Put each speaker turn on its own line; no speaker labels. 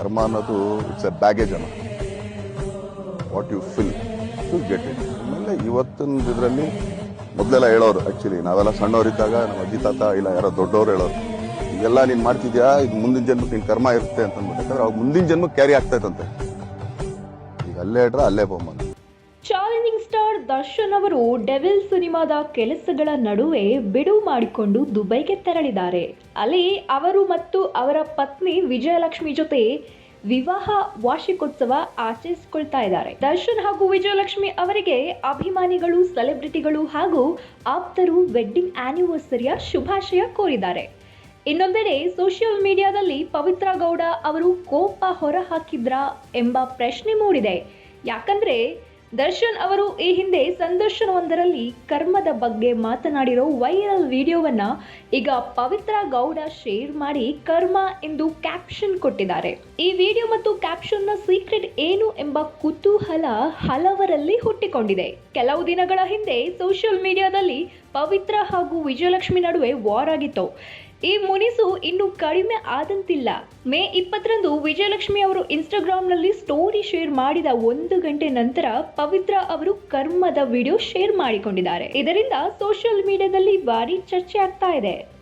ಕರ್ಮ ಅನ್ನೋದು it's a baggage ಅನ್ನೋ what you feel you get it ಆಮೇಲೆ ಇವತ್ತಿನ ಇದರಲ್ಲಿ ಮೊದಲೆಲ್ಲ ಹೇಳೋರು ಆ್ಯಕ್ಚುಲಿ ನಾವೆಲ್ಲ ಸಣ್ಣವರಿದ್ದಾಗ, ನಮ್ಮ ಅಜ್ಜಿ, ತಾತ, ಇಲ್ಲ ಯಾರೋ ದೊಡ್ಡವರು ಹೇಳೋರು, ಇದೆಲ್ಲ ನೀನು ಮಾಡ್ತಿದ್ಯಾ? ಇದು ಮುಂದಿನ ಜನ್ಮಕ್ಕೆ ನಿನ್ನ ಕರ್ಮ ಇರುತ್ತೆ ಅಂತ ಅಂದ್ಬಿಟ್ಟು ಅವಾಗ ಮುಂದಿನ ಜನ್ಮಕ್ಕೆ ಕ್ಯಾರಿ ಆಗ್ತೈತಂತೆ ಈಗ ಅಲ್ಲೇ ಇಡ್ರೆ ಅಲ್ಲೇ ಬಹುಮಾನ.
ದರ್ಶನ್ ಅವರು ಡೆವಿಲ್ ಸಿನಿಮಾದ ಕೆಲಸಗಳ ನಡುವೆ ಬಿಡುವು ಮಾಡಿಕೊಂಡು ದುಬೈಗೆ ತೆರಳಿದ್ದಾರೆ. ಅಲ್ಲಿ ಅವರು ಮತ್ತು ಅವರ ಪತ್ನಿ ವಿಜಯಲಕ್ಷ್ಮಿ ಜೊತೆ ವಿವಾಹ ವಾರ್ಷಿಕೋತ್ಸವ ಆಚರಿಸಿಕೊಳ್ತಾ ಇದ್ದಾರೆ. ದರ್ಶನ್ ಹಾಗೂ ವಿಜಯಲಕ್ಷ್ಮಿ ಅವರಿಗೆ ಅಭಿಮಾನಿಗಳು, ಸೆಲೆಬ್ರಿಟಿಗಳು ಹಾಗೂ ಆಪ್ತರು ವೆಡ್ಡಿಂಗ್ ಆನಿವರ್ಸರಿಯ ಶುಭಾಶಯ ಕೋರಿದ್ದಾರೆ. ಇನ್ನೊಂದೆಡೆ ಸೋಷಿಯಲ್ ಮೀಡಿಯಾದಲ್ಲಿ ಪವಿತ್ರ ಗೌಡ ಅವರು ಕೋಪ ಹೊರಹಾಕಿದ್ರಾ ಎಂಬ ಪ್ರಶ್ನೆ ಮೂಡಿದೆ. ಯಾಕಂದ್ರೆ ದರ್ಶನ್ ಅವರು ಈ ಹಿಂದೆ ಸಂದರ್ಶನವೊಂದರಲ್ಲಿ ಕರ್ಮದ ಬಗ್ಗೆ ಮಾತನಾಡಿರೋ ವೈರಲ್ ವಿಡಿಯೋವನ್ನ ಈಗ ಪವಿತ್ರ ಗೌಡ ಶೇರ್ ಮಾಡಿ ಕರ್ಮ ಎಂದು ಕ್ಯಾಪ್ಷನ್ ಕೊಟ್ಟಿದ್ದಾರೆ. ಈ ವಿಡಿಯೋ ಮತ್ತು ಕ್ಯಾಪ್ಷನ್ನ ಸೀಕ್ರೆಟ್ ಏನು ಎಂಬ ಕುತೂಹಲ ಹಲವರಲ್ಲಿ ಹುಟ್ಟಿಕೊಂಡಿದೆ. ಕೆಲವು ದಿನಗಳ ಹಿಂದೆ ಸೋಷಿಯಲ್ ಮೀಡಿಯಾದಲ್ಲಿ ಪವಿತ್ರ ಹಾಗೂ ವಿಜಯಲಕ್ಷ್ಮಿ ನಡುವೆ ವಾರ್ ಆಗಿತ್ತು. ಈ ಮುನಿಸು ಇನ್ನು ಕಡಿಮೆ ಆದಂತಿಲ್ಲ. ಮೇ ಇಪ್ಪತ್ತರಂದು ವಿಜಯಲಕ್ಷ್ಮಿ ಅವರು ಇನ್ಸ್ಟಾಗ್ರಾಮ್ನಲ್ಲಿ ಸ್ಟೋರಿ ಶೇರ್ ಮಾಡಿದ ಒಂದು ಗಂಟೆ ನಂತರ ಪವಿತ್ರ ಅವರು ಕರ್ಮದ ವಿಡಿಯೋ ಶೇರ್ ಮಾಡಿಕೊಂಡಿದ್ದಾರೆ. ಇದರಿಂದ ಸೋಷಿಯಲ್ ಮೀಡಿಯಾದಲ್ಲಿ ಭಾರಿ ಚರ್ಚೆ ಆಗ್ತಾ ಇದೆ.